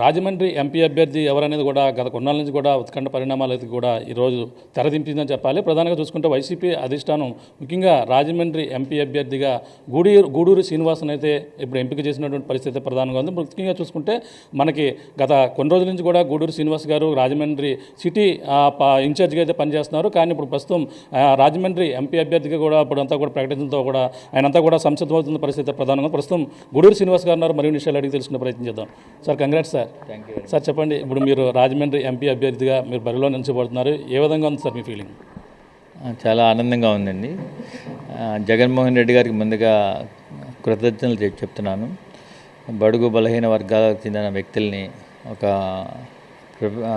Rajahmundry MP అభ్యర్థి ఎవరనేది కూడా గత కొన్నాళ్ళ నుంచి కూడా ఉత్కంఠ పరిణామాలు అయితే కూడా ఈరోజు తెరదింపిందని చెప్పాలి. ప్రధానంగా చూసుకుంటే వైసీపీ అధిష్టానం ముఖ్యంగా రాజమండ్రి ఎంపీ అభ్యర్థిగా గూడూరు గూడూరు శ్రీనివాసన్ అయితే ఇప్పుడు ఎంపిక చేసినటువంటి పరిస్థితి ప్రధానంగా ఉంది. ముఖ్యంగా చూసుకుంటే మనకి గత కొన్ని రోజుల నుంచి కూడా గూడూరు శ్రీనివాస్ గారు రాజమండ్రి సిటీ ఇన్ఛార్జ్గా అయితే పనిచేస్తున్నారు. కానీ ఇప్పుడు ప్రస్తుతం రాజమండ్రి ఎంపీ అభ్యర్థిగా కూడా ఇప్పుడు అంతా కూడా ప్రకటించడంతో కూడా ఆయన అంతా కూడా సంసిద్ధమవుతున్న పరిస్థితి ప్రధానంగా ప్రస్తుతం గూడూరు శ్రీనివాస్ గారు ఉన్నారు. మరిన్ని విషయాలు అడిగి తెలుసుకునే ప్రయత్నం చేద్దాం. Sir congrats sir. Thank you sir చెప్పండి. ఇప్పుడు మీరు రాజమండ్రి ఎంపీ అభ్యర్థిగా మీరు బరిలో నిలిచిపడుతున్నారు ఏ విధంగా ఉంది సార్ మీ ఫీలింగ్ చాలా ఆనందంగా ఉందండి. జగన్మోహన్ రెడ్డి గారికి ముందుగా కృతజ్ఞతలు చెప్- చెప్తున్నాను. బడుగు బలహీన వర్గాలకు చెందిన వ్యక్తుల్ని ఒక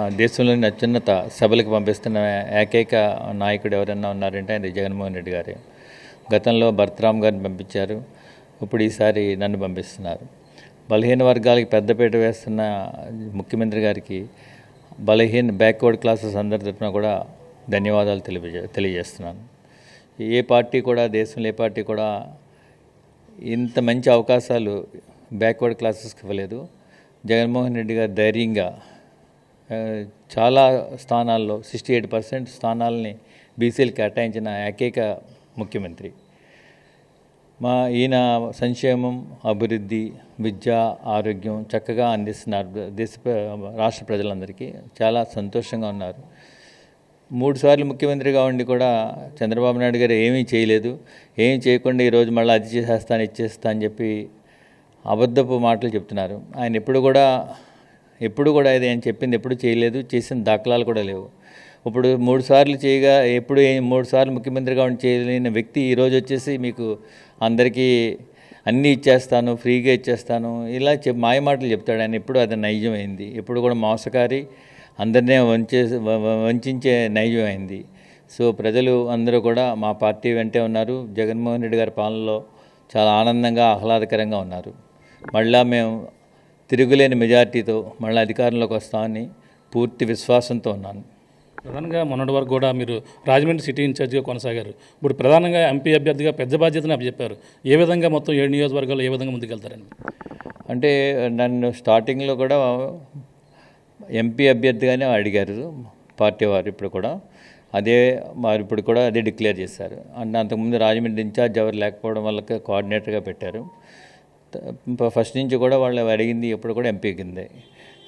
దేశంలోని అత్యున్నత సభలకు పంపిస్తున్న ఏకైక నాయకుడు ఎవరైనా ఉన్నారంటే ఆయన జగన్మోహన్ రెడ్డి గారే. గతంలో భరతరామ్ గారిని పంపించారు. ఇప్పుడు ఈసారి నన్ను పంపిస్తున్నారు. బలహీన వర్గాలకి పెద్దపీట వేస్తున్న ముఖ్యమంత్రి గారికి బలహీన బ్యాక్వర్డ్ క్లాసెస్ అందరి తరఫున కూడా ధన్యవాదాలు తెలియజే తెలియజేస్తున్నాను. ఏ పార్టీ కూడా దేశంలో ఏ పార్టీ కూడా ఇంత మంచి అవకాశాలు బ్యాక్వర్డ్ క్లాసెస్కి ఇవ్వలేదు. జగన్మోహన్ రెడ్డి గారు ధైర్యంగా చాలా స్థానాల్లో సిక్స్టీ ఎయిట్ పర్సెంట్ స్థానాలని బీసీలకి కేటాయించిన ఏకైక ముఖ్యమంత్రి. మా ఈయన సంక్షేమం అభివృద్ధి విద్య ఆరోగ్యం చక్కగా అందిస్తున్నారు. దేశ రాష్ట్ర ప్రజలందరికీ చాలా సంతోషంగా ఉన్నారు. మూడు సార్లు ముఖ్యమంత్రిగా ఉండి కూడా చంద్రబాబు నాయుడు గారు ఏమీ చేయలేదు. ఏమీ చేయకుండా ఈరోజు మళ్ళీ అది చేసేస్తాను ఇచ్చేస్తా అని చెప్పి అబద్ధపు మాటలు చెప్తున్నారు. ఆయన ఎప్పుడు కూడా ఎప్పుడు కూడా ఇది ఆయన చెప్పింది ఎప్పుడు చేయలేదు. చేసిన దాఖలాలు కూడా లేవు. ఇప్పుడు మూడు సార్లు చేయగా ఎప్పుడు మూడు సార్లు ముఖ్యమంత్రిగా ఉండి చేయలేని వ్యక్తి ఈరోజు వచ్చేసి మీకు అందరికీ అన్నీ ఇచ్చేస్తాను ఫ్రీగా ఇచ్చేస్తాను. ఇలా చెప్ మాయ మాటలు చెప్తాడు. ఆయన ఎప్పుడు అది నైజమైంది? ఎప్పుడు కూడా మోసకారి అందరినీ వంచే వ- వంచే నైజమైంది. సో ప్రజలు అందరూ కూడా మా పార్టీ వెంటే ఉన్నారు. జగన్మోహన్ రెడ్డి గారి పాలనలో చాలా ఆనందంగా ఆహ్లాదకరంగా ఉన్నారు. మళ్ళా మేము తిరుగులేని మెజార్టీతో మళ్ళీ అధికారంలోకి వస్తామని పూర్తి విశ్వాసంతో ఉన్నాను. ప్రధానంగా మొన్నటి వరకు కూడా మీరు రాజమండ్రి సిటీ ఇన్ఛార్జ్గా కొనసాగారు. ఇప్పుడు ప్రధానంగా ఎంపీ అభ్యర్థిగా పెద్ద బాధ్యతను అప్పచెప్పారు. ఏ విధంగా మొత్తం ఏడు నియోజకవర్గాలు ఏ విధంగా ముందుకెళ్తారని అంటే నన్ను స్టార్టింగ్లో కూడా ఎంపీ అభ్యర్థిగానే అడిగారు పార్టీ వారు ఇప్పుడు కూడా. అదే మరి ఇప్పుడు కూడా అదే డిక్లేర్ చేశారు. అండ్ అంతకుముందు రాజమండ్రి ఇన్ఛార్జ్ ఎవరు లేకపోవడం వల్ల కోఆర్డినేటర్గా పెట్టారు. ఫస్ట్ నుంచి కూడా వాళ్ళు అడిగింది ఎప్పుడు కూడా ఎంపీ కిందే.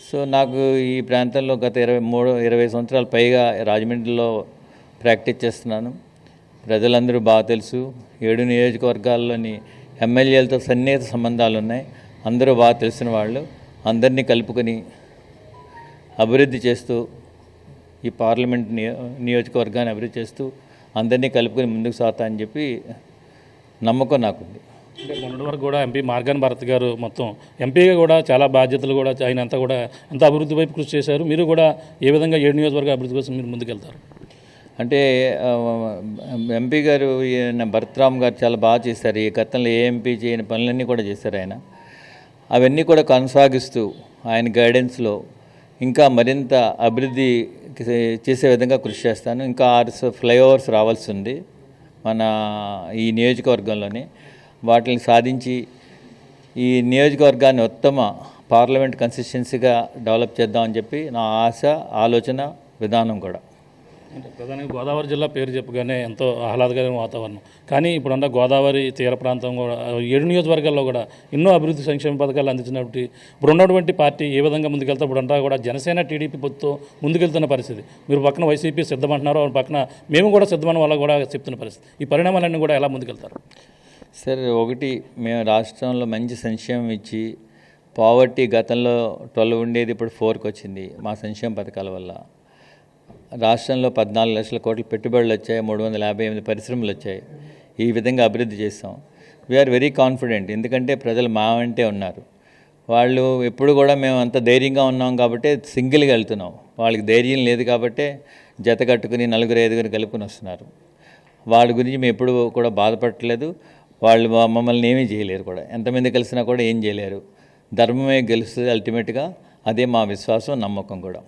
సో నాకు ఈ ప్రాంతంలో గత ఇరవై మూడు ఇరవై సంవత్సరాల పైగా రాజమండ్రిలో ప్రాక్టీస్ చేస్తున్నాను. ప్రజలందరూ బాగా తెలుసు. ఏడు నియోజకవర్గాల్లోని ఎమ్మెల్యేలతో సన్నిహిత సంబంధాలు ఉన్నాయి. అందరూ బాగా తెలిసిన వాళ్ళు. అందరినీ కలుపుకొని అభివృద్ధి చేస్తూ ఈ పార్లమెంట్ నియో నియోజకవర్గాన్ని అభివృద్ధి చేస్తూ అందరినీ కలుపుకొని ముందుకు సాగుతా అని చెప్పి నమ్మకం నాకుంది. అంటే మొన్నటి వరకు కూడా ఎంపీ మార్గాన్ భారత్ గారు మొత్తం ఎంపీగా కూడా చాలా బాధ్యతలు కూడా ఆయన అంతా కూడా ఎంత అభివృద్ధి వైపు కృషి చేశారు. మీరు కూడా ఏ విధంగా ఏడు నియోజకవర్గ అభివృద్ధి కోసం మీరు ముందుకెళ్తారు? అంటే ఎంపీ గారు ఈయన భరత్రామ్ గారు చాలా బాగా చేశారు. ఈ గతంలో ఏ ఎంపీ చేయని పనులన్నీ కూడా చేశారు ఆయన. అవన్నీ కూడా కొనసాగిస్తూ ఆయన గైడెన్స్లో ఇంకా మరింత అభివృద్ధి చేసే విధంగా కృషి చేస్తాను. ఇంకా ఆరు ఫ్లైఓవర్స్ రావాల్సి ఉంది మన ఈ నియోజకవర్గంలోనే. వాటిని సాధించి ఈ నియోజకవర్గాన్ని ఉత్తమ పార్లమెంట్ కన్సిస్టెన్సీగా డెవలప్ చేద్దామని చెప్పి నా ఆశ ఆలోచన విధానం కూడా. అంటే ప్రధానంగా గోదావరి జిల్లా పేరు చెప్పగానే ఎంతో ఆహ్లాదకరమైన వాతావరణం. కానీ ఇప్పుడున్న గోదావరి తీర ప్రాంతం కూడా ఏడు నియోజకవర్గాల్లో కూడా ఎన్నో అభివృద్ధి సంక్షేమ పథకాలు అందించినప్పుడు ఇప్పుడు ఉన్నటువంటి పార్టీ ఏ విధంగా ముందుకెళ్తా ఇప్పుడు కూడా జనసేన టీడీపీ పొత్తుతో ముందుకెళ్తున్న పరిస్థితి. మీరు పక్కన వైసీపీ సిద్ధమంటున్నారు వాళ్ళ పక్కన మేము కూడా సిద్ధమని వాళ్ళ కూడా చెప్తున్న పరిస్థితి. ఈ పరిణామాలన్నీ కూడా ఎలా ముందుకెళ్తారు? సరే ఒకటి మేము రాష్ట్రంలో మంచి సంక్షేమం ఇచ్చి పావర్టీ గతంలో ట్వెల్వ్ ఉండేది ఇప్పుడు ఫోర్కి వచ్చింది మా సంక్షేమ పథకాల వల్ల. రాష్ట్రంలో పద్నాలుగు లక్షల కోట్ల పెట్టుబడులు వచ్చాయి మూడు వందల యాభై ఎనిమిది పరిశ్రమలు వచ్చాయి. ఈ విధంగా అభివృద్ధి చేస్తాం వీఆర్ వెరీ కాన్ఫిడెంట్ ఎందుకంటే ప్రజలు మా వెంటే ఉన్నారు. వాళ్ళు ఎప్పుడు కూడా మేము అంత ధైర్యంగా ఉన్నాం కాబట్టి సింగిల్గా వెళ్తున్నాం. వాళ్ళకి ధైర్యం లేదు కాబట్టే జత కట్టుకుని నలుగురు ఐదుగురు కలుపుకొని వస్తున్నారు. వాళ్ళ గురించి మేము ఎప్పుడు కూడా బాధపడట్లేదు. వాళ్ళు మమ్మల్ని ఏమీ చేయలేరు కూడా. ఎంతమంది కలిసినా కూడా ఏం చేయలేరు. ధర్మమే గెలుస్తుంది అల్టిమేట్గా అదే మా విశ్వాసం నమ్మకం కూడా.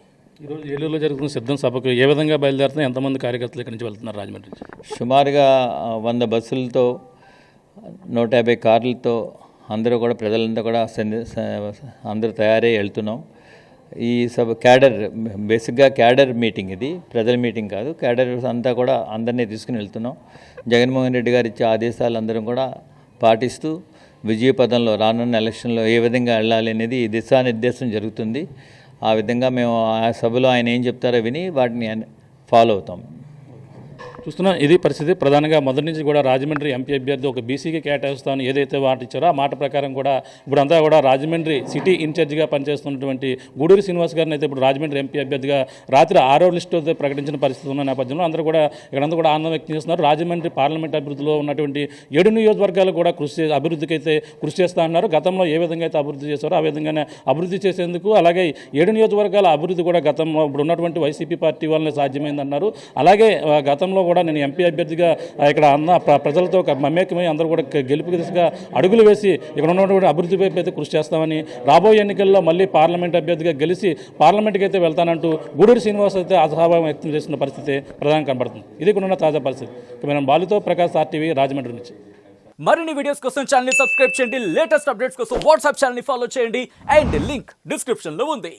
ఈరోజు ఏలూరులో జరుగుతున్న సిద్ధం సభకు ఏ విధంగా బయలుదేరుతున్నా ఎంతమంది కార్యకర్తలు ఇక్కడి నుంచి వెళ్తున్నారు రాజమండ్రి నుంచి? సుమారుగా వంద బస్సులతో నూట యాభై కార్లతో అందరూ కూడా ప్రజలంతా కూడా అందరూ తయారై వెళ్తున్నాం. ఈ సభ క్యాడర్ బేసిక్గా క్యాడర్ మీటింగ్ ఇది ప్రజల మీటింగ్ కాదు. క్యాడర్ అంతా కూడా అందరినీ తీసుకుని వెళ్తున్నాం. జగన్మోహన్ రెడ్డి గారు ఇచ్చే ఆదేశాలు అందరం కూడా పాటిస్తూ విజయపదంలో రానున్న ఎలక్షన్లో ఏ విధంగా వెళ్ళాలి అనేది దిశానిర్దేశం జరుగుతుంది. ఆ విధంగా మేము ఆ సభలో ఆయన ఏం చెప్తారో విని వాటిని ఫాలో అవుతాం. చూస్తున్నా ఇది పరిస్థితి ప్రధానంగా మొదటి నుంచి కూడా రాజమండ్రి ఎంపీ అభ్యర్థి ఒక బీసీకి కేటాయిస్తాను ఏదైతే మాట ఇచ్చారో ఆ మాట ప్రకారం కూడా ఇప్పుడు అంతా కూడా రాజమండ్రి సిటీ ఇన్ఛార్జిగా పనిచేస్తున్నటువంటి గూడూరు శ్రీనివాస్ గారిని అయితే ఇప్పుడు రాజమండ్రి ఎంపీ అభ్యర్థిగా రాత్రి ఆరో లిస్టు ప్రకటించిన పరిస్థితి ఉన్న నేపథ్యంలో అందరూ కూడా ఇక్కడంతా కూడా ఆనందం వ్యక్తం చేస్తున్నారు. రాజమండ్రి పార్లమెంట్ అభివృద్ధిలో ఉన్నటువంటి ఏడు నియోజకవర్గాలు కూడా కృషి చే- అభివృద్ధికి అయితే కృషి చేస్తా ఉన్నారు గతంలో ఏ విధంగా అయితే అభివృద్ధి చేశారో ఆ విధంగానే అభివృద్ధి చేసేందుకు అలాగే ఏడు నియోజకవర్గాల అభివృద్ధి కూడా గతంలో ఇప్పుడు ఉన్నటువంటి వైసీపీ పార్టీ వల్లనే సాధ్యమైందన్నారు. అలాగే గతంలో కూడా నేను ఎంపీ అభ్యర్థిగా ఇక్కడ అన్న ప్ర- ప్రజలతో మమేకమై అందరూ కూడా గెలుపు దిశగా అడుగులు వేసి ఇక్కడ ఉన్నటువంటి అభివృద్ధిపై అయితే కృషి చేస్తామని రాబోయే ఎన్నికల్లో మళ్ళీ పార్లమెంట్ అభ్యర్థిగా గెలిచి పార్లమెంట్కి అయితే వెళ్తానంటూ గూడూరు శ్రీనివాస్ అయితే అసహాభావం వ్యక్తం చేస్తున్న పరిస్థితి ప్రధానం కనబడుతుంది. ఇది కూడా ఉన్న తాజా పరిస్థితి. మనం బాలుతో ప్రకాష్ ఆర్టీవీ రాజమండ్రి నుంచి. మరిన్ని వీడియోస్ కోసం ఛానల్ సబ్స్క్రైబ్ చేయండి. లేటెస్ట్ అప్డేట్స్ కోసం వాట్సాప్ ఛానల్ ఫాలో చేయండి. అండ్ లింక్ డిస్క్రిప్షన్లో ఉంది.